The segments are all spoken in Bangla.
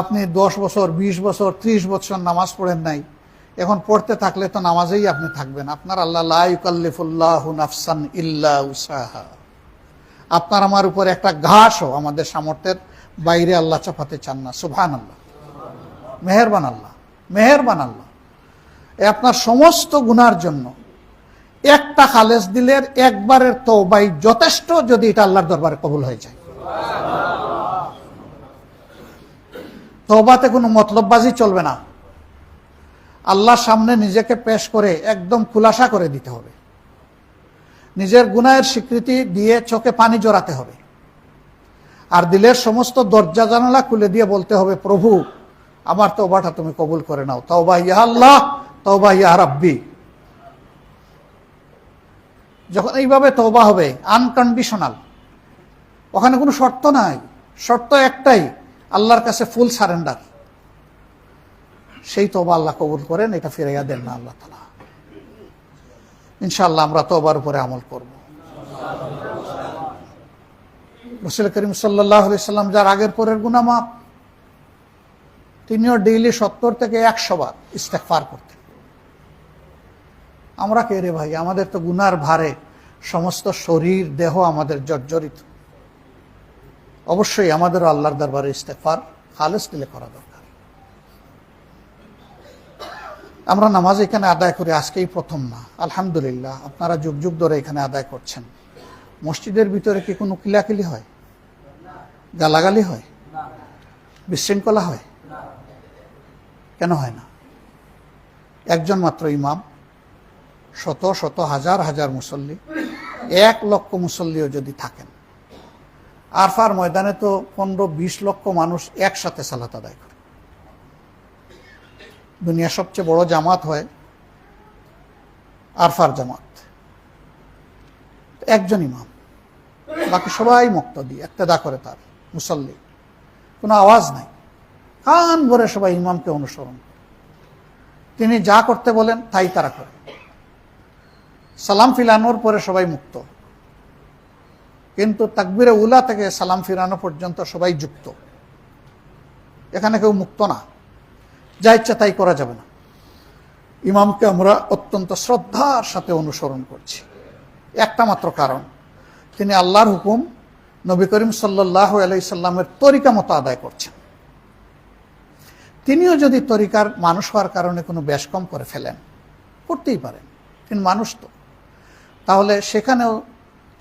আপনি দশ বছর ২০ বছর ৩০ বছর নামাজ পড়েন নাই, এখন পড়তে থাকলে তো নামাজেই আপনি থাকবেন। আপনার আল্লাহ লাইকাল্লিফুল্লাহ নাফসান ইল্লা উসাহা। আপনার আমার উপর একটা ঘাসও আমাদের সামর্থ্যের বাইরে আল্লাহ চাপাতে চান না। সুভান আল্লাহ মেহেরবান আল্লাহ। মেহেরবান আল্লাহ। আপনার সমস্ত গুনার জন্য একটা খালেজ দিলের একবারের তওবাই যথেষ্ট যদি এটা আল্লাহর দরবারে কবুল হয়ে যায়। তওবাতে কোনো মতলববাজি চলবে না। আল্লাহর সামনে নিজেকে পেশ করে একদম খুলাসা করে দিতে হবে। নিজের গুনাহের স্বীকৃতি দিয়ে চোখে পানি জড়াতে হবে। আর দিলের সমস্ত দরজা জানালা খুলে দিয়ে বলতে হবে, প্রভু, আমার তওবাটা তুমি কবুল করে নাও। তওবা ইয়া আল্লাহ, তওবা ইয়া রাব্বি। যখন এইভাবে তওবা হবে আনকন্ডিশনাল ওখানে কোনো শর্ত নাই। শর্ত একটাই আল্লাহর কাছে ফুল সারেন্ডার সেই তওবা আল্লাহ কবুল করেন, এটা ফিরাইয়া দেন না আল্লাহ তালা ইনশাআল্লাহ আমরা তোবার উপরে আমল করব। রসুল করিম সাল্লাহ সাল্লাম যার আগের পরের গুনামাপ তিনিও ডেইলি সত্তর থেকে একশো বার ইস্তেকফার করতেন। আমরা কে রে ভাই? আমাদের তো গুনার ভারে সমস্ত শরীর, দেহ আমাদের জর্জরিত। অবশ্যই আমাদেরও আল্লাহর দরবারে ইস্তেকফার খালেস দিলে করা দরকার। আমরা নামাজ এখানে আদায় করি, আজকেই প্রথম না। আলহামদুলিল্লাহ, আপনারা যুগ যুগ ধরে এখানে আদায় করছেন। মসজিদের ভিতরে কি কোনো কিলাকিলি হয়? গালাগালি হয়? বিশৃঙ্খলা হয়? কেন হয় না? একজন মাত্র ইমাম, শত শত হাজার হাজার মুসল্লি, এক লক্ষ মুসল্লিও যদি থাকেন আরফার ময়দানে তো পনেরো বিশ লক্ষ মানুষ একসাথে সালাত আদায় করে। দুনিয়ার সবচেয়ে বড় জামাত হয় আরফার জামাত। একজন ইমাম। বাকি সবাই মুক্তদি, একতেদা করে তার, মুসল্লি। কোনো আওয়াজ নাই। কান ভরে সবাই ইমামকে অনুসরণ করে। তিনি যা করতে বলেন তাই তারা করে। সালাম ফিলানোর পরে সবাই মুক্ত। কিন্তু তাকবিরে উলা থেকে সালাম ফিরানো পর্যন্ত সবাই যুক্ত। এখানে কেউ মুক্ত না। যা ইচ্ছা তাই করা যাবে না। ইমামকে আমরা অত্যন্ত শ্রদ্ধার সাথে অনুসরণ করছি। একটা মাত্র কারণ, তিনি আল্লাহর হুকুম নবী করিম সাল্লাহ আলাইসাল্লামের তরিকা মতো আদায় করছেন। তিনিও যদি তরিকার মানুষ হওয়ার কারণে কোনো বেশ কম করে ফেলেন, করতেই পারেন। তিনি মানুষ তো। তাহলে সেখানেও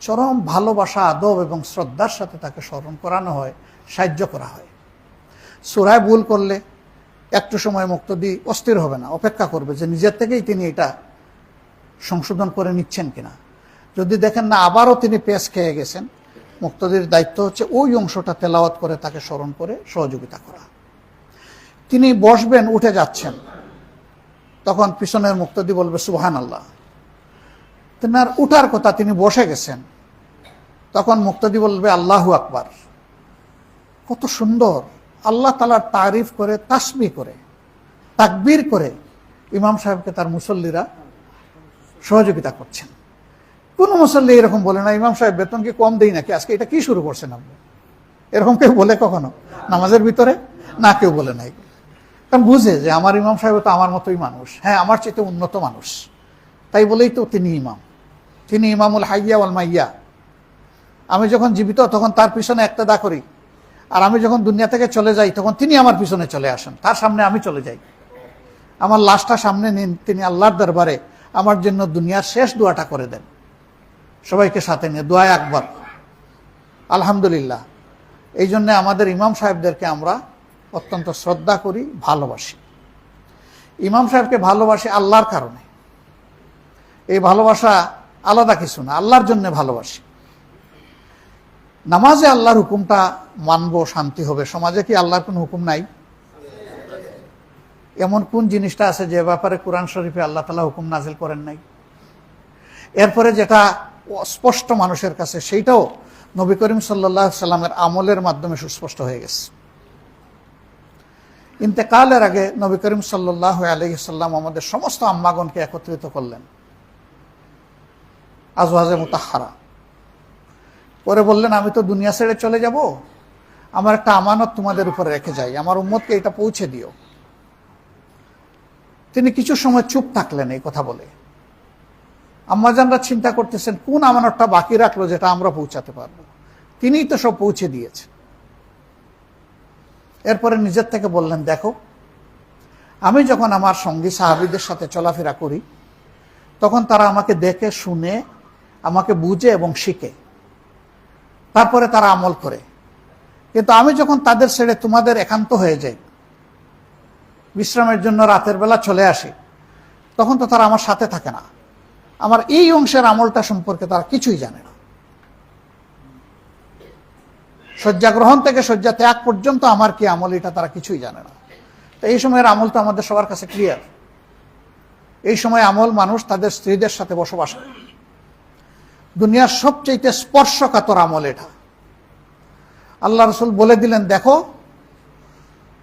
চরম ভালোবাসা, আদব এবং শ্রদ্ধার সাথে তাকে স্মরণ করানো হয়, সাহায্য করা হয়। সুরায় ভুল করলে একটু সময় মুক্তদি অস্থির হবে না, অপেক্ষা করবে যে নিজের থেকেই তিনি এটা সংশোধন করে নিচ্ছেন কিনা। যদি দেখেন না, আবারও তিনি পেশ খেয়ে গেছেন, মুক্তদির দায়িত্ব হচ্ছে ওই অংশটা তেলাওয়াত করে তাকে স্মরণ করে সহযোগিতা করা। তিনি বসবেন, উঠে যাচ্ছেন। তখন পিছনের মুক্তদি বলবে সুহান আল্লাহ তেনার উঠার কথা তিনি বসে গেছেন। তখন মুক্তদি বলবে, আল্লাহু আকবার। কত সুন্দর। আল্লাহ তালার তারিফ করে তাসবি করে, তাকবির করে ইমাম সাহেবকে তার মুসল্লিরা সহযোগিতা করছেন। কোন মুসল্লি এরকম বলে না, ইমাম সাহেব, বেতন কি কম দেই নাকি? আজকে এটা কি শুরু করছেন আপনি? এরকম কেউ বলে কখনো? নামাজের ভিতরে? না, কেউ বলে নাই। কারণ বুঝে যে আমার ইমাম সাহেব তো আমার মতোই মানুষ। হ্যাঁ আমার চেয়ে উন্নত মানুষ। তাই বলেই তো তিনি ইমাম। তিনি ইমামুল হাইয়া ওয়াল মাইয়া। আমি যখন জীবিত, তখন তার পিছনে একটা দা করি। আর আমি যখন দুনিয়া থেকে চলে যাই, তখন তিনি আমার পিছনে চলে আসেন। তার সামনে আমি চলে যাই। আমার লাশটা সামনে নিন, তিনি আল্লাহর দরবারে আমার জন্য দুনিয়ার শেষ দোয়াটা করে দেন। সবাইকে সাথে নিয়ে দোয়া একবার। আলহামদুলিল্লাহ। এই জন্য আমাদের ইমাম সাহেবদেরকে আমরা অত্যন্ত শ্রদ্ধা করি, ভালোবাসি। ইমাম সাহেবকে ভালোবাসি আল্লাহর কারণে। এই ভালোবাসা আলাদা কিছু না, আল্লাহর জন্য ভালোবাসি। নামাজে আল্লাহর হুকুমটা মানবো, শান্তি হবে। সমাজে কি আল্লাহর কোনো হুকুম নাই? এমন কোন জিনিসটা আছে যে ব্যাপারে কোরআন শরীফে আল্লাহ তালা হুকুম নাজিল করেন নাই? এরপরে যেটা স্পষ্ট মানুষের কাছে, সেইটাও নবী করিম সাল্লাহ সাল্লামের আমলের মাধ্যমে সুস্পষ্ট হয়ে গেছে। ইন্তেকালের আগে নবী করিম সাল্লাহ আলহিসাল্লাম আমাদের সমস্ত আম্মাগণকে একত্রিত করলেন। আজওয়াজে মুতাহারা। পরে বললেন, আমি তো দুনিয়া ছেড়ে চলে যাব। আমার একটা আমানত তোমাদের উপরে রেখে যাই। আমার উম্মতকে এটা পৌঁছে দিও। তিনি কিছু সময় চুপ থাকলেন এই কথা বলে। আম্মাজানরা চিন্তা করতেছেন, কোন আমানতটা বাকি রাখল যেটা আমরা পৌঁছাতে পারব? তিনিই তো সব পৌঁছে দিয়েছেন। এরপরে নিজের থেকে বললেন, দেখো, আমি যখন আমার সঙ্গী সাহাবিদের সাথে চলাফেরা করি, তখন তারা আমাকে দেখে, শুনে, আমাকে বুঝে এবং শিখে। তারপরে তারা আমল করে। কিন্তু আমি যখন তাদের ছেড়ে তোমাদের একান্ত হয়ে যাই, বিশ্রামের জন্য রাতের বেলা চলে আসি, তখন তো তারা আমার সাথে থাকে না। আমার এই অংশের আমলটা সম্পর্কে তারা কিছুই জানে না। শয্যা গ্রহণ থেকে শয্যা ত্যাগ পর্যন্ত আমার কি আমল, এটা তারা কিছুই জানে না। তো এই সময়ের আমল তো আমাদের সবার কাছে ক্লিয়ার এই সময় আমল মানুষ তাদের স্ত্রীদের সাথে বসবাস করে। দুনিয়ার সবচেয়ে স্পর্শকাতর আমল এটা। আল্লাহ রসুল বলে দিলেন, দেখো,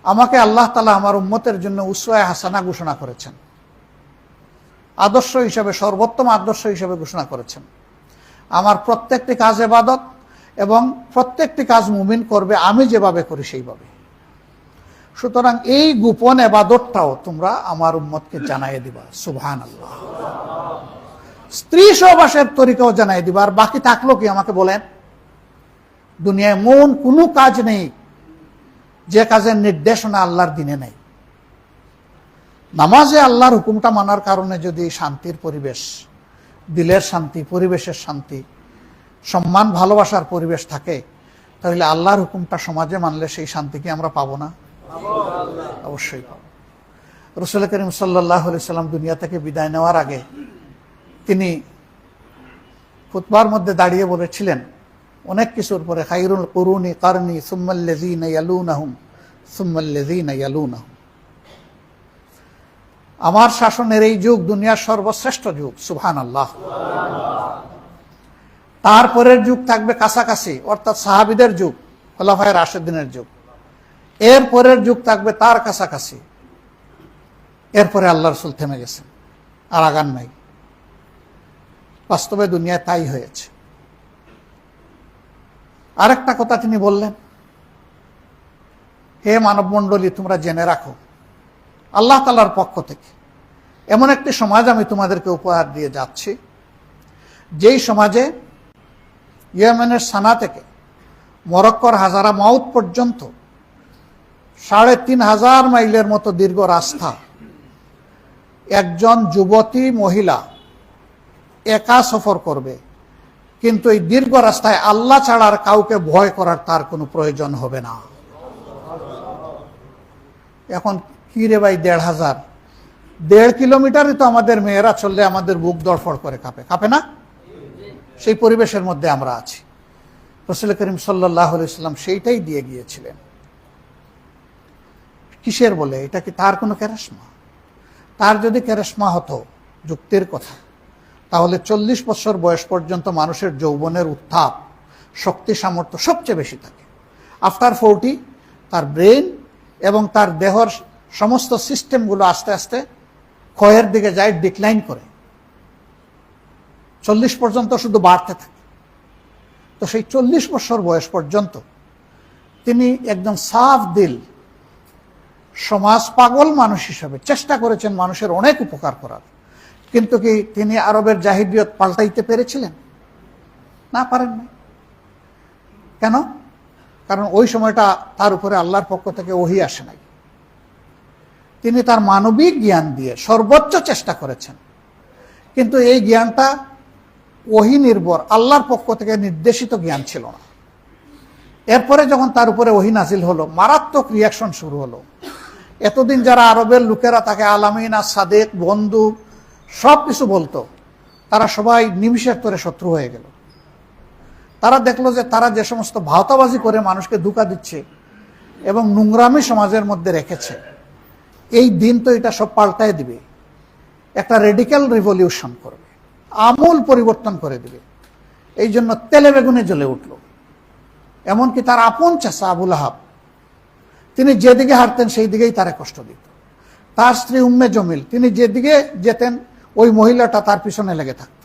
আমাকে আল্লাহ তালা আমার উম্মতের জন্য উৎসাহ হাসানা ঘোষণা করেছেন। আদর্শ হিসাবে, সর্বোত্তম আদর্শ হিসাবে ঘোষণা করেছেন। আমার প্রত্যেকটি কাজ এবাদত এবং প্রত্যেকটি কাজ মুমিন করবে, আমি যেভাবে করি সেইভাবে। সুতরাং এই গোপন এবাদতটাও তোমরা আমার উম্মতকে জানাই দিবা। সুবহান আল্লাহ স্ত্রী সহবাসের তরিকাও জানাই দিব, আর বাকি থাকল কি আমাকে বলেন? দুনিয়ায় মন কোনো কাজ নেই, যে কাজের নির্দেশনা আল্লাহর দিনে নেই। নামাজে আল্লাহর হুকুমটা মানার কারণে যদি শান্তির পরিবেশ, দিলের শান্তি, পরিবেশের শান্তি, সম্মান, ভালোবাসার পরিবেশ থাকে, তাহলে আল্লাহর হুকুমটা সমাজে মানলে সেই শান্তি কি আমরা পাবো না? অবশ্যই পাবো। রসুল করিম সাল্লাহ সাল্লাম দুনিয়া থেকে বিদায় নেওয়ার আগে তিনি খুতবার মধ্যে দাঁড়িয়ে বলেছিলেন, অনেক কিছুর পরে, খাইরুল করুনি কারনি সুম্মাল্লেজিন ইয়ালুনাহুম সুম্মাল্লেজিন ইয়ালুনাহুম। আমার শাসনের এই যুগ দুনিয়ার সর্বশ্রেষ্ঠ যুগ সুহান আল্লাহ তারপরের যুগ থাকবে কাছাকাছি, অর্থাৎ সাহাবিদের যুগ খোলাফায় রাশেদিনের যুগ। এর পরের যুগ থাকবে তার কাছাকাছি। এরপরে আল্লাহ রসুল থেমে গেছেন, আর আগান নাই। বাস্তবে দুনিয়ায় তাই হয়েছে। আরেকটা কথা তিনি বললেন, হে মানব মণ্ডলী তোমরা জেনে রাখো, আল্লাহ তালার পক্ষ থেকে এমন একটি সমাজ আমি তোমাদেরকে উপহার দিয়ে যাচ্ছি, যেই সমাজে ইয়েমেনের সানা থেকে মরক্কর হাজারা মাউথ পর্যন্ত সাড়ে তিন হাজার মাইলের মতো দীর্ঘ রাস্তা একজন যুবতী মহিলা একা সফর করবে। কিন্তু এই দীর্ঘ রাস্তায় আল্লাহ ছাড়ার কাউকে ভয় করার তার কোনো প্রয়োজন হবে না। এখন কি রে ভাই দেড় হাজার? দেড় কিলোমিটারই তো আমাদের মেয়েরা চললে আমাদের বুক দড়ফড় করে কাঁপে। কাঁপে না? সেই পরিবেশের মধ্যে আমরা আছি। রসুল করিম সাল্লাহ ইসলাম সেইটাই দিয়ে গিয়েছিলেন। কিসের বলে? এটা কি তার কোনো ক্যারেশমা তার যদি ক্যারেশমা হতো, যুক্তির কথা তাহলে চল্লিশ বছর বয়স পর্যন্ত মানুষের যৌবনের উত্থাপ, শক্তি সামর্থ্য সবচেয়ে বেশি থাকে। আফটার ফোরটি তার ব্রেন এবং তার দেহর সমস্ত সিস্টেমগুলো আস্তে আস্তে ক্ষয়ের দিকে যায় ডিক্লাইন করে। চল্লিশ পর্যন্ত শুধু বাড়তে থাকে। তো সেই চল্লিশ বছর বয়স পর্যন্ত তিনি একদম সাফ দিল, সমাজ পাগল মানুষ হিসাবে চেষ্টা করেছেন মানুষের অনেক উপকার করার। কিন্তু কি তিনি আরবের জাহিদিয়ত পাল্টাইতে পেরেছিলেন? না, পারেন না কেন? কারণ ওই সময়টা তার উপরে আল্লাহর পক্ষ থেকে ওহি আসে নাই। তিনি তার মানবিক জ্ঞান দিয়ে সর্বোচ্চ চেষ্টা করেছেন। কিন্তু এই জ্ঞানটা ওহি নির্ভর, আল্লাহর পক্ষ থেকে নির্দেশিত জ্ঞান ছিল না। এরপরে যখন তার উপরে ওহি নাজিল হলো, মারাত্মক রিয়াকশন শুরু হলো। এতদিন যারা আরবের লোকেরা তাকে আলামিন সাদেক বন্ধু সব কিছু বলতো। তারা সবাই নিমিষের তরে শত্রু হয়ে গেল। তারা দেখল যে তারা যে সমস্ত ভাওতাবাজি করে মানুষকে ধোকা দিচ্ছে এবং নোংরামি সমাজের মধ্যে রেখেছে, এই দিন তো এটা সব পাল্টায় দিবে। একটা রেডিক্যাল রিভলিউশন করবে, আমূল পরিবর্তন করে দিবে। এই জন্য তেলে বেগুনে জ্বলে উঠল। এমনকি তার আপন চাষা আবুল আহাব, তিনি যেদিকে হাঁটতেন সেই দিকেই তারা কষ্ট দিত। তার স্ত্রী উম্মে জমিল, তিনি যেদিকে যেতেন ওই মহিলাটা তার পিছনে লেগে থাকত।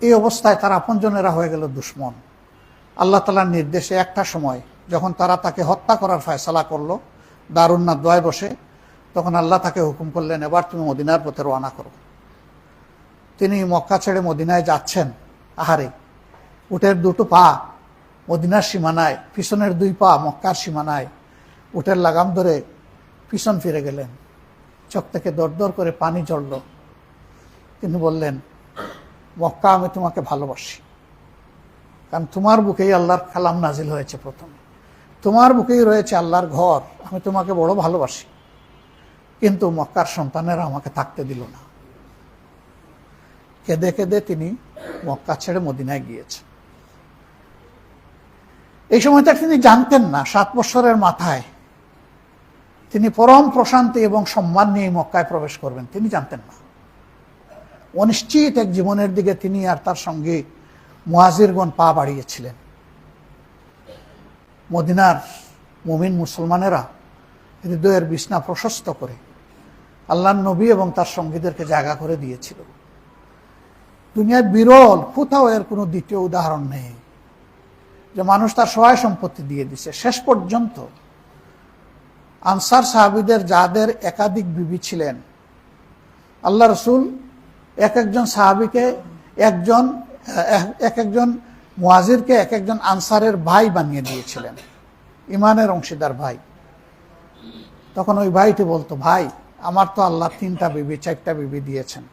এই অবস্থায় তার আপনজনেরা হয়ে গেল দুশ্মন। আল্লাহ তালার নির্দেশে একটা সময় যখন তারা তাকে হত্যা করার ফয়সালা করল দারুন্নার দয় বসে, তখন আল্লাহ তাকে হুকুম করলেন, এবার তুমি মদিনার পথে রওনা করো। তিনি মক্কা ছেড়ে মদিনায় যাচ্ছেন। আহারে, উটের দুটো পা মদিনার সীমানায়, পিছনের দুই পা মক্কার সীমানায়, উটের লাগাম ধরে পিছন ফিরে গেলেন। চোখ থেকে দর দর করে পানি ঝরল। তিনি বললেন, মক্কা, আমি তোমাকে ভালোবাসি। কারণ তোমার বুকেই আল্লাহর কালাম নাজিল হয়েছে প্রথমে। তোমার বুকেই রয়েছে আল্লাহর ঘর, আমি তোমাকে বড় ভালোবাসি। কিন্তু মক্কার সন্তানেরা আমাকে থাকতে দিল না। কেঁদে কেঁদে তিনি মক্কা ছেড়ে মদিনায় গিয়েছেন। এই সময়টা তিনি জানতেন না, সাত বছরের মাথায় তিনি পরম প্রশান্তি এবং সম্মান নিয়ে মক্কায় প্রবেশ করবেন, তিনি জানতেন না। অনিশ্চিত এক জীবনের দিকে তিনি আর তার সঙ্গে মুহাজিরগণ পা বাড়িয়েছিলেন। মদিনার মুমিন মুসলমানেরা হৃদয়ের বিছনা প্রশস্ত করে আল্লাহ নবী এবং তার সঙ্গীদেরকে জায়গা করে দিয়েছিল। দুনিয়ায় বিরল, কোথাও এর কোনো দ্বিতীয় উদাহরণ নেই। যে মানুষ তার সহায় সম্পত্তি দিয়ে দিছে। শেষ পর্যন্ত আনসার সাহাবিদের যাদের একাধিক বিবি ছিলেন। আল্লাহ রসুল এক একজন সাহাবিকে, একজন এক একজন মুয়াজিরকে, এক একজন আনসারের ভাই বানিয়ে দিয়েছিলেন। ইমানের অংশীদার ভাই। তখন ওই ভাইটি বলতো, ভাই, আমার তো আল্লাহ তিনটা বিবি, চারটা বিবি দিয়েছেন।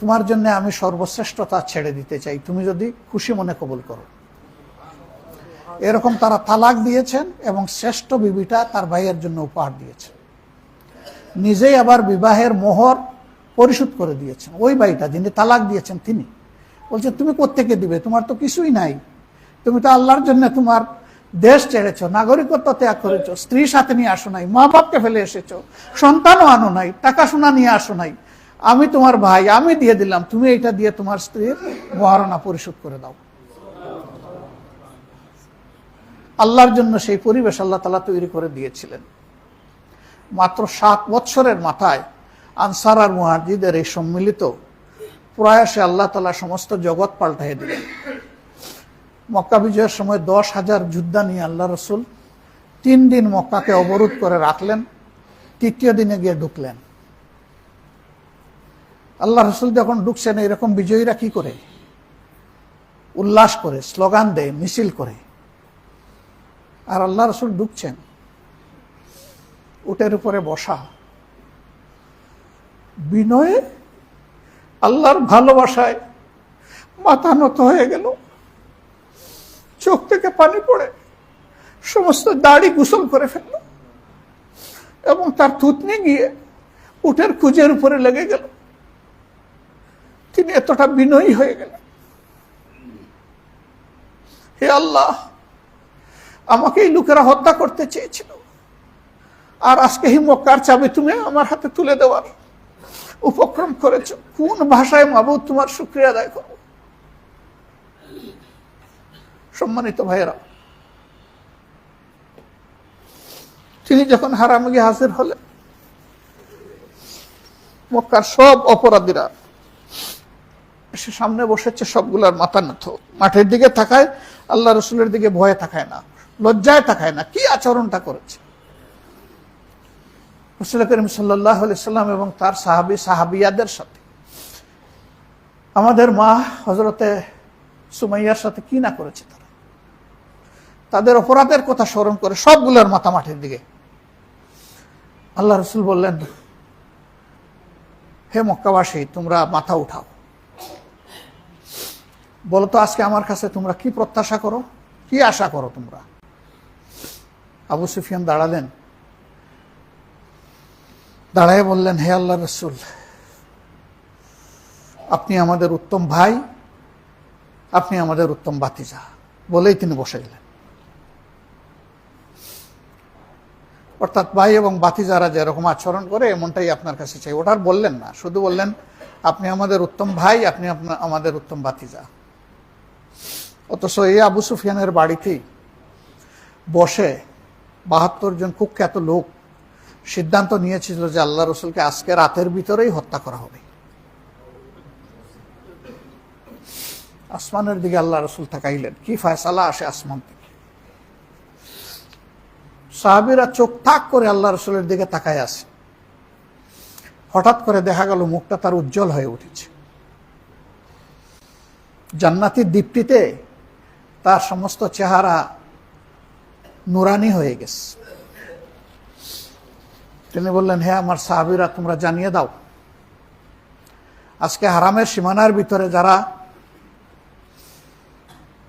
তোমার জন্য আমি সর্বশ্রেষ্ঠতা ছেড়ে দিতে চাই। তুমি যদি খুশি মনে কবুল করো। এরকম তারা তালাক দিয়েছেন এবং শ্রেষ্ঠ বিবিটা তার ভাইয়ের জন্য উপহার দিয়েছেন। নিজেই আবার বিবাহের মোহর পরিশোধ করে দিয়েছেন। ওই ভাইটা যিনি তালাক দিয়েছেন তিনি। বলছেন তুমি কোত্থেকে দিবে? তোমার তো কিছুই নাই। তুমি তো আল্লাহর জন্য তোমার দেশ ছেড়েছ, নাগরিকত্ব ত্যাগ করেছ, স্ত্রী সাথে নিয়ে আসো নাই, মা বাপকে ফেলে এসেছ, সন্তানও আনো নাই, টাকা শোনা নিয়ে আসো নাই। আমি তোমার ভাই, আমি দিয়ে দিলাম, তুমি এটা দিয়ে তোমার স্ত্রীর মহারণা পরিশোধ করে দাও। আল্লাহর জন্য সেই পরিবেশ আল্লাহ তালা তৈরি করে দিয়েছিলেন। মাত্র সাত বৎসরের মাথায় আনসার আর মুহাজিদের এই সম্মিলিত প্রয়াসে আল্লাহ তালা সমস্ত জগৎ পাল্টাই দিলেন। মক্কা বিজয়ের সময় দশ হাজার যোদ্ধা নিয়ে আল্লাহ রসুল তিন দিন মক্কাকে অবরোধ করে রাখলেন, তৃতীয় দিনে গিয়ে ঢুকলেন। আল্লাহ রসুল যখন ঢুকছেন এরকম বিজয়ীরা কি করে? উল্লাস করে, স্লোগান দেয়, মিছিল করে। আর আল্লাহ রসুল ঢুকছেন। উটের উপরে বসা। বিনয়ে আল্লাহর ভালোবাসায় মাথা নত হয়ে গেল। চোখ থেকে পানি পড়ে সমস্ত দাড়ি গোসল করে ফেলল এবং তার থুতনি গিয়ে উটের কুজের উপরে লেগে গেল। তিনি এতটা বিনয়ী হয়ে গেলেন। হে আল্লাহ আমাকে এই লোকেরা হত্যা করতে চেয়েছিল। আর আজকে হি মক্কার চাবি তুমি আমার হাতে তুলে দেওয়ার উপক্রম করেছ। কোন ভাষায় মাবুদ তোমার শুক্রিয়া আদায় করব? সম্মানিত ভাইয়েরা, তিনি যখন হারামে গিয়ে হাজির হলেন, মক্কার সব অপরাধীরা এসে সামনে বসেছে, সবগুলার মাথা নত। মাঠের দিকে থাকায় আল্লাহ রসুলের দিকে ভয়ে থাকায় না। লজ্জায় থাকায় না, কি আচরণটা করেছে? রসুল করিম সাল্লাহ সাল্লাম এবং তার সাহাবি, সাহাবিয়াদের সাথে। আমাদের মা হজরতে সুমাইয়ার সাথে কি না করেছে তারা? তাদের অপরাধের কথা স্মরণ করে সবগুলোর মাথা মাঠের দিকে। আল্লাহ রসুল বললেন, হে মক্কাবাসী, তোমরা মাথা উঠাও। বলো তো, আজকে আমার কাছে তোমরা কি প্রত্যাশা করো? কি আশা করো তোমরা? আবু সুফিয়ান দাঁড়ালেন। দাঁড়ায় বললেন, হে আল্লাহ রসুল, আপনি আমাদের উত্তম ভাই, আপনি আমাদের উত্তম বাতিজা বলেই তিনি বসে গেলেন। অর্থাৎ ভাই এবং বাতিজারা যেরকম আচরণ করে, এমনটাই আপনার কাছে চাই। ওটার বললেন না, শুধু বললেন, আপনি আমাদের উত্তম ভাই, আপনি আমাদের উত্তম বাতিজা অথচ এই আবু সুফিয়ানের বাড়িতেই বসে বাহাত্তর জন কুখ্যাত লোক সিদ্ধান্ত নিয়েছিল যে আল্লাহ রসুলকে আজকে রাতের ভিতরেই হত্যা করা হবে। আসমানের দিকে আল্লাহ রসুল তাকাইলেন। কি ফয়সালা আসে আসমান থেকে। সাহাবিরা চোখ তাক করে আল্লাহ রসুলের দিকে তাকায় আছে। হঠাৎ করে দেখা গেল মুখটা তার উজ্জ্বল হয়ে উঠেছে। জান্নাতির দীপ্তিতে তার সমস্ত চেহারা নুরানি হয়ে গেছে। তিনি বললেন হ্যাঁ আমার সাহাবিরা, তোমরা জানিয়ে দাও, আজকে হারামের সীমানার ভিতরে যারা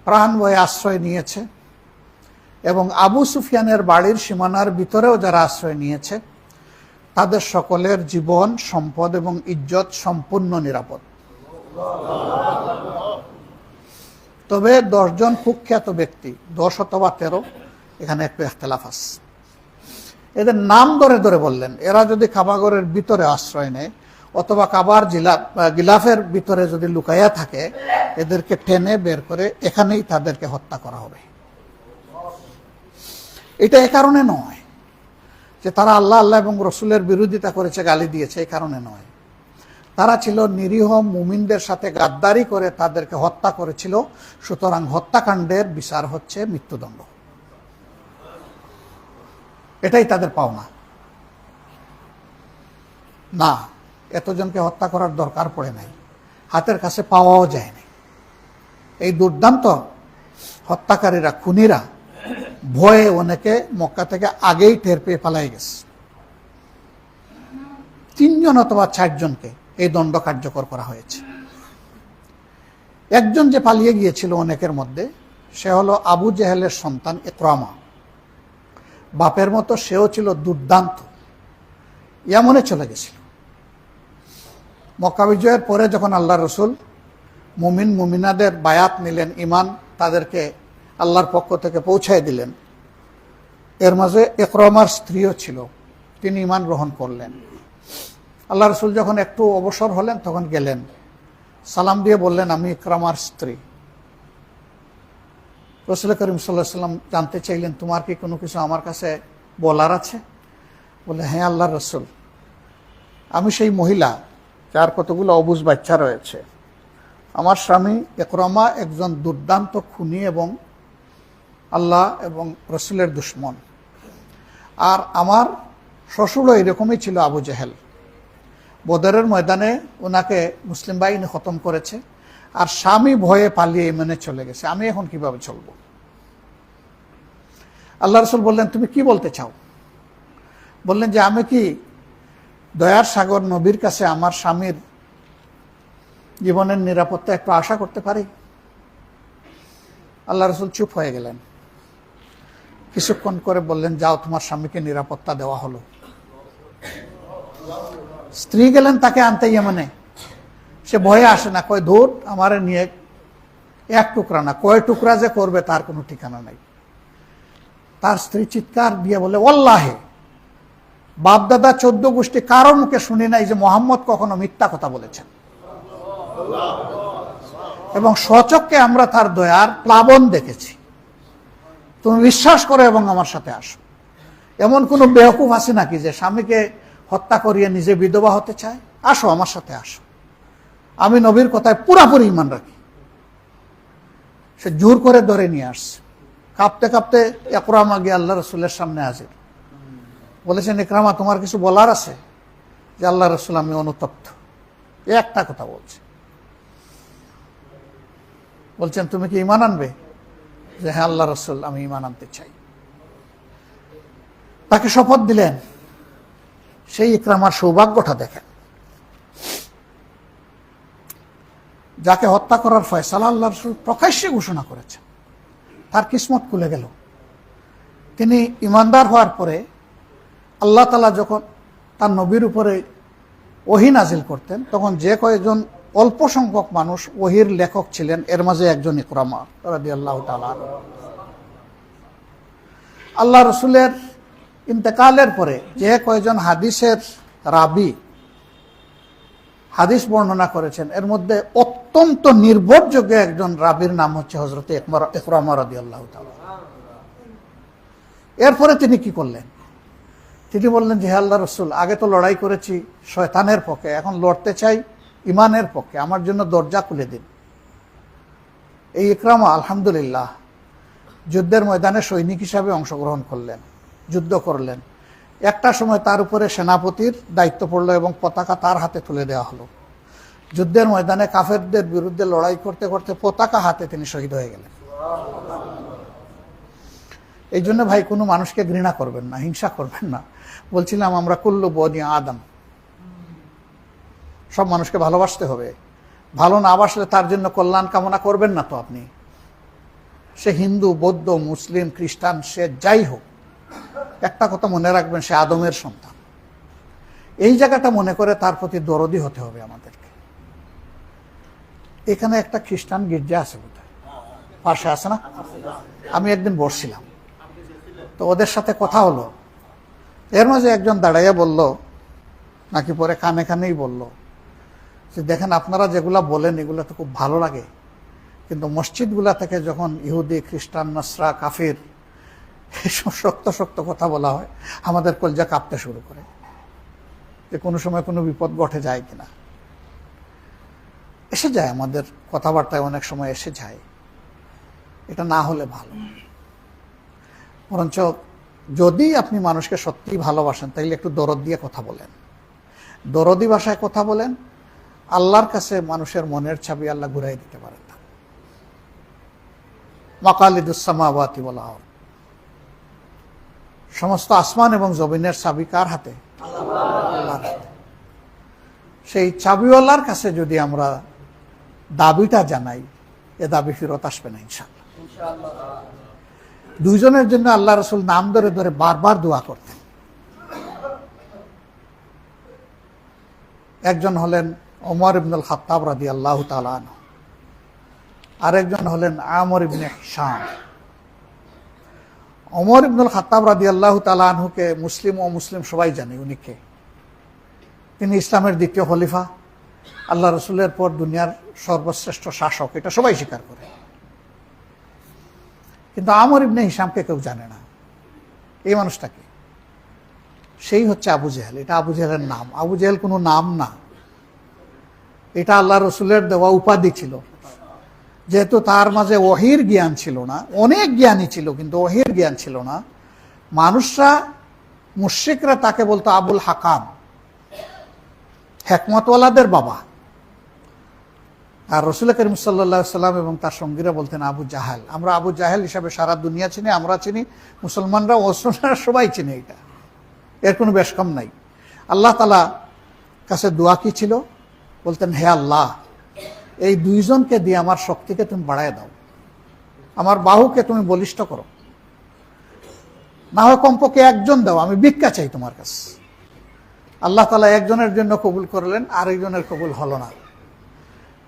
প্রাণ বয়ে আশ্রয় নিয়েছে এবং আবু সুফিয়ানের বাড়ির সীমানার ভিতরেও যারা আশ্রয় নিয়েছে, তাদের সকলের জীবন, সম্পদ এবং ইজ্জত সম্পূর্ণ নিরাপদ। তবে দশজন কুখ্যাত ব্যক্তি, দশ অথবা তেরো এখানে একটু এখতলাফ এদের নাম ধরে ধরে বললেন, এরা যদি কাবাগরের ভিতরে আশ্রয় নেয়, অথবা কাবার গিলাফের ভিতরে যদি লুকাইয়া থাকে, এদেরকে টেনে বের করে এখানেই তাদেরকে হত্যা করা হবে। এটা এ কারণে নয় যে তারা আল্লাহ আল্লাহ এবং রসুলের বিরোধিতা করেছে, গালি দিয়েছে এই কারণে নয়। তারা ছিল নিরীহ মুমিনদের সাথে গাদ্দারি করে তাদেরকে হত্যা করেছিল, সুতরাং হত্যাকাণ্ডের বিচার হচ্ছে মৃত্যুদণ্ড। এটাই তাদের পাওনা। না, এতজনকে হত্যা করার দরকার পড়ে নাই। হাতের কাছে পাওয়াও যায়নি এই দুর্দান্ত হত্যাকারীরা, খুনিরা ভয়ে অনেকে মক্কা থেকে আগেই টের পেয়ে পালাই গেছে। তিনজন অথবা চারজনকে এই দণ্ড কার্যকর করা হয়েছে। একজন যে পালিয়ে গিয়েছিল অনেকের মধ্যে, সে হলো আবু জেহেলের সন্তান একরামা। বাপের মতো সেও ছিল দুর্দান্ত। ইয়ামনে চলে গেছিল। মক্কা বিজয়ের পরে যখন আল্লাহ রসুল মুমিন মুমিনাদের বায়াত নিলেন ইমান তাদেরকে আল্লাহর পক্ষ থেকে পৌঁছায় দিলেন। এর মাঝে একরমার স্ত্রীও ছিল, তিনি ইমান গ্রহণ করলেন। আল্লাহ রসুল যখন একটু অবসর হলেন, তখন গেলেন। সালাম দিয়ে বললেন, আমি ইকরামার স্ত্রী। রসুল করিম সাল্লাম জানতে চাইলেন, তোমার কি কোনো কিছু আমার কাছে বলার আছে? বলে হ্যাঁ আল্লাহ রসুল। আমি সেই মহিলা যার কতগুলো অবুজ বাচ্চা রয়েছে। আমার স্বামী একরমা একজন দুর্দান্ত খুনি এবং আল্লাহ এবং রসুলের দুশ্মন। আর আমার শ্বশুরও এরকমই ছিল আবু জেহেল। বদরের ময়দানে ওনাকে মুসলিম বাহিনী খতম করেছে। আর স্বামী ভয়ে পালিয়ে মেনে চলে গেছে। আমি এখন কীভাবে চলবো? আল্লাহ রসুল বললেন, তুমি কি বলতে চাও? বললেন যে, আমি কি দয়ার সাগর নবীর কাছে আমার স্বামীর জীবনের নিরাপত্তা একটু আশা করতে পারি? আল্লাহ রসুল চুপ হয়ে গেলেন। কিছুক্ষণ করে বললেন, যাও, তোমার স্বামীকে নিরাপত্তা দেওয়া হলো। স্ত্রী গেলেন তাকে আনতে ইয়েমনে। সে ভয়ে আসে না, কয়, ধূর, আমার নিয়ে এক টুকরা না, কয় টুকরা যে করবে তার কোনো ঠিকানা নাই। তার স্ত্রী চিৎকার দিয়ে বলে ওল্লাহে বাপদাদা চোদ্দ গোষ্ঠী কারও মুখে শুনি নাই যে মোহাম্মদ কখনো মিথ্যা কথা বলেছেন? এবং সচককে আমরা তার দয়ার প্লাবন দেখেছি। তুমি বিশ্বাস করো এবং আমার সাথে আসো। এমন কোনো বেহকুফ আছে নাকি যে স্বামীকে হত্যা করিয়ে নিজে বিধবা হতে চায়? আসো, আমার সাথে আসো। আমি নবীর কথায় পুরাপুরি ইমান রাখি। সে জোর করে ধরে নিয়ে আসছে। কাঁপতে কাঁপতে একরামা গিয়ে আল্লাহ রসুলের সামনে হাজির। বলেছেন ইকরামা তোমার কিছু বলার আছে? যে আল্লাহ রসুল, আমি অনুতপ্ত। একটা কথা বলছে। বলছেন, তুমি কি ইমান আনবে? যে হ্যাঁ আল্লাহ রসুল, আমি ইমান আনতে চাই। তাকে শপথ দিলেন। সেই ইকরামার সৌভাগ্যটা দেখেন। যাকে হত্যা করার ফয়সালা আল্লাহ রসুল প্রকাশ্যে ঘোষণা করেছেন, তার কিসমত খুলে গেল। তিনি ইমানদার হওয়ার পরে আল্লাহ তালা যখন তার নবীর উপরে ওহি নাজিল করতেন, তখন যে কয়েকজন অল্প সংখ্যক মানুষ ওহির লেখক ছিলেন, এর মাঝে একজন আল্লাহ তালা আল্লাহ রসুলের ইন্তেকালের পরে যে কয়েকজন হাদিসের রাবি হাদিস বর্ণনা করেছেন। এর মধ্যে অত্যন্ত নির্ভরযোগ্য একজন রাবির নাম হচ্ছে হজরত আল্লাহ এরপরে তিনি কি করলেন? তিনি বললেন যে আল্লাহ রসুল, আগে তো লড়াই করেছি, শয়তানের পক্ষে, এখন লড়তে চাই ইমানের পক্ষে, আমার জন্য দরজা খুলে দিন। এই ইকরামা, আলহামদুলিল্লাহ, যুদ্ধের ময়দানে সৈনিক হিসাবে অংশগ্রহণ করলেন, যুদ্ধ করলেন। একটা সময় তার উপরে সেনাপতির দায়িত্ব পড়ল এবং পতাকা তার হাতে তুলে দেওয়া হলো। যুদ্ধের ময়দানে কাফেরদের বিরুদ্ধে লড়াই করতে করতে পতাকা হাতে তিনি শহীদ হয়ে গেলেন। এই জন্য ভাই কোনো মানুষকে ঘৃণা করবেন না, হিংসা করবেন না। বলছিলাম আমরা কুল্লু বনি আদম। সব মানুষকে ভালোবাসতে হবে। ভালো না বাসলে তার জন্য কল্যাণ কামনা করবেন না তো আপনি। সে হিন্দু, বৌদ্ধ, মুসলিম, খ্রিস্টান, সে যাই হোক একটা কথা মনে রাখবেন, সে আদমের সন্তান। এই জায়গাটা মনে করে তার প্রতি দরদি হতে হবে আমাদেরকে। এখানে একটা খ্রিস্টান গির্জা আছে বোধ পাশে আছে না? আমি একদিন বসছিলাম। তো ওদের সাথে কথা হলো। এর মাঝে একজন দাঁড়াইয়া বলল, নাকি পরে কানে কানেই বলল, যে দেখেন আপনারা যেগুলা বলেন, এগুলো তো খুব ভালো লাগে। কিন্তু মসজিদগুলা থেকে যখন ইহুদি, খ্রিস্টান, নসরা, কাফির শক্ত শক্ত কথা বলা হয়। আমাদের কলজা কাঁপতে শুরু করে যে কোনো সময় কোনো বিপদ ঘটে যায় কিনা। এসে যায়, আমাদের কথাবার্তায় অনেক সময় এসে যায়। এটা না হলে ভালো। বরঞ্চ যদি আপনি মানুষকে সত্যিই ভালোবাসেন তাহলে একটু দরদ দিয়ে কথা বলেন। দরদি ভাষায় কথা বলেন, আল্লাহর কাছে মানুষের মনের ছাবি আল্লাহ ঘুরাই দিতে পারেন না মাকালিদুসামাবাতি বলা হয় সমস্ত আসমান এবং জমিনের চাবি কার হাতে। সেই চাবিওয়ালার কাছে যদি আমরা দাবিটা জানাই, এ দাবি ফিরত আসবে না ইনশাল্লাহ দুইজনের জন্য আল্লাহ রসুল নাম ধরে ধরে বারবার দোয়া করতেন। একজন হলেন ওমর ইবনুল খাত্তাব রাদি আল্লাহ তালান আরেকজন হলেন আমর ইবনে হিসাম ওমর ইবনুল খাত্তাব রাদি আল্লাহ তালানহুকে মুসলিম ও মুসলিম সবাই জানে উনিকে। তিনি ইসলামের দ্বিতীয় খলিফা। আল্লাহ রসুলের পর দুনিয়ার সর্বশ্রেষ্ঠ শাসক, এটা সবাই স্বীকার করে। কিন্তু আমর ইবনে হিসামকে কেউ জানে না। এই মানুষটাকে সেই হচ্ছে আবু জেহেল। এটা আবু জেহেলের নাম। আবু জেহেল কোনো নাম না। এটা আল্লাহ রসুলের দেওয়া উপাধি ছিল। যেহেতু তার মাঝে ওহির জ্ঞান ছিল না, অনেক জ্ঞানী ছিল, কিন্তু ওহির জ্ঞান ছিল না, মানুষরা, মুশ্রিকরা তাকে বলতো আবুল হাকাম, হেকমতওয়ালাদের বাবা। আর রসুল করিম সাল্লা সাল্লাম এবং তার সঙ্গীরা বলতেন আবু জাহাল। আমরা আবু জাহেল হিসাবে সারা দুনিয়া চিনি, আমরা চিনি, মুসলমানরা মুসলমানরা সবাই চিনি এটা। এর কোনো বেশ কম নাই। আল্লাহ তালা কাছে দোয়া কি ছিল? বলতেন, হে আল্লাহ এই দুইজনকে দিয়ে আমার শক্তিকে তুমি বাড়ায় দাও। আমার বাহুকে তুমি বলিষ্ঠ করো। না হয় কমপক্ষে একজন দাও, আমি ভিক্ষা চাই তোমার কাছে। আল্লাহ তালা একজনের জন্য কবুল করলেন, আরেকজনের কবুল হলো না।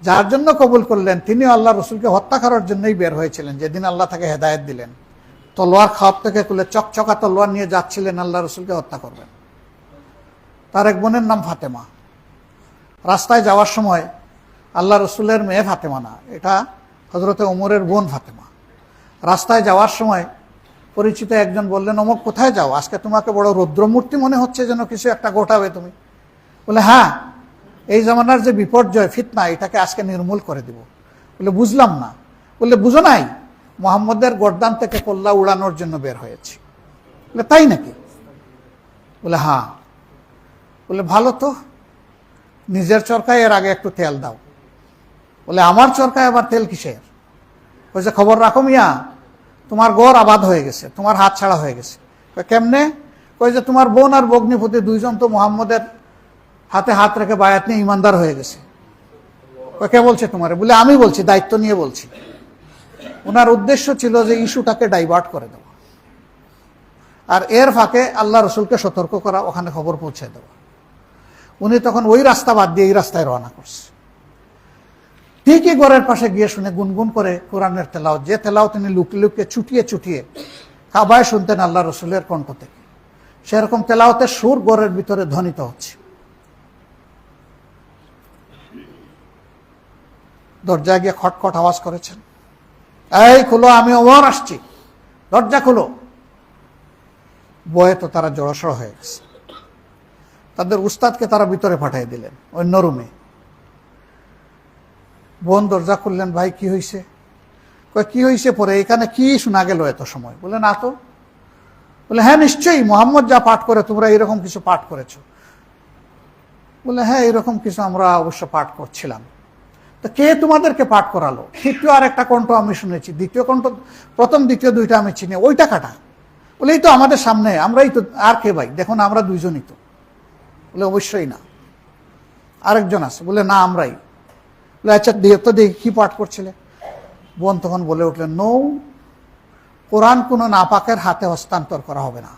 যার জন্য কবুল করলেন তিনি আল্লাহ রসুলকে হত্যা করার জন্যই বের হয়েছিলেন, যেদিন আল্লাহ তাকে হেদায়ত দিলেন। তলোয়ার খাপ থেকে খুলে চকচকা তলোয়ার নিয়ে যাচ্ছিলেন, আল্লাহ রসুলকে হত্যা করবেন। তার এক বোনের নাম ফাতেমা। রাস্তায় যাওয়ার সময় আল্লাহ রসুলের মেয়ে ফাতেমা না, এটা হজরতে ওমরের বোন ফাতেমা। রাস্তায় যাওয়ার সময় পরিচিত একজন বললেন অমুক কোথায় যাও? আজকে তোমাকে বড় রৌদ্রমূর্তি মনে হচ্ছে যেন কিছু একটা গোটাবে তুমি। বলে হ্যাঁ এই জামানার যে বিপর্যয়, ফিতনা, এটাকে আজকে নির্মূল করে দিব। বলে, বুঝলাম না। বললে বুঝো নাই? মোহাম্মদের গরদান থেকে কল্লা উড়ানোর জন্য বের হয়েছি। বলে, তাই নাকি? বলে হ্যাঁ। বলে, ভালো তো। নিজের চরকায় এর আগে একটু তেল দাও। বলে, আমার চরকায় আবার তেল কিসের? বলছে খবর রাখো মিয়া, তোমার গড় আবাদ হয়ে গেছে, তোমার হাত ছাড়া হয়ে গেছে। কেমনে? কই যে তোমার বোন আর বগ্নিপতি দুইজন তো মোহাম্মদের হাতে হাত রেখে বায়াত নিয়ে ইমানদার হয়ে গেছে। কে বলছে তোমার? বলে, আমি বলছি, দায়িত্ব নিয়ে বলছি। ওনার উদ্দেশ্য ছিল যে ইস্যুটাকে ডাইভার্ট করে দেওয়া। আর এর ফাঁকে আল্লাহ রসুলকে সতর্ক করা, ওখানে খবর পৌঁছে দেওয়া। উনি তখন ওই রাস্তা বাদ দিয়ে এই রাস্তায় রওনা করছে। ঠিকই ঘরের পাশে গিয়ে শুনে গুনগুন করে কোরআনের তেলাও যে তেলাও তিনি লুকিয়ে লুকিয়ে চুটিয়ে চুটিয়ে কাবায় শুনতেন আল্লাহ রসুলের কণ্ঠ থেকে। সেরকম তেলাওতে সুর গড়ের ভিতরে ধ্বনিত হচ্ছে। দরজায় গিয়ে খটখট আওয়াজ করেছেন। এই, খুলো, আমি ওমর আসছি। দরজা খুলো। বয়ে তো তারা জড়সড় হয়ে গেছে। তাদের উস্তাদকে তারা ভিতরে পাঠিয়ে দিলেন, অন্য রুমে। বোন দরজা খুললেন, ভাই, কি হয়েছে কি হয়েছে পরে? এখানে কি শোনা গেল এত সময়? বলে, না তো। বলে হ্যাঁ নিশ্চয়ই মোহাম্মদ যা পাঠ করে, তোমরা এরকম কিছু পাঠ করেছ। বলে হ্যাঁ এরকম কিছু আমরা অবশ্য পাঠ করছিলাম। তো কে তোমাদেরকে পাঠ করালো? তৃতীয় আর একটা কণ্ঠ আমি শুনেছি। দ্বিতীয় কণ্ঠ, প্রথম, দ্বিতীয় দুইটা আমি চিনি। ওইটা কাটা? বলে, এই তো আমাদের সামনে, আমরাই তো, আর কে ভাই? দেখুন, আমরা দুইজনই তো। বলে, অবশ্যই না। আরেকজন আছে। বলে, না, আমরাই। আচ্ছা তো দেখি কী পাঠ করছিলে। বোন তখন বলে উঠলেন, নৌ, কোরআন কোনো নাপাকের হাতে হস্তান্তর করা হবে না।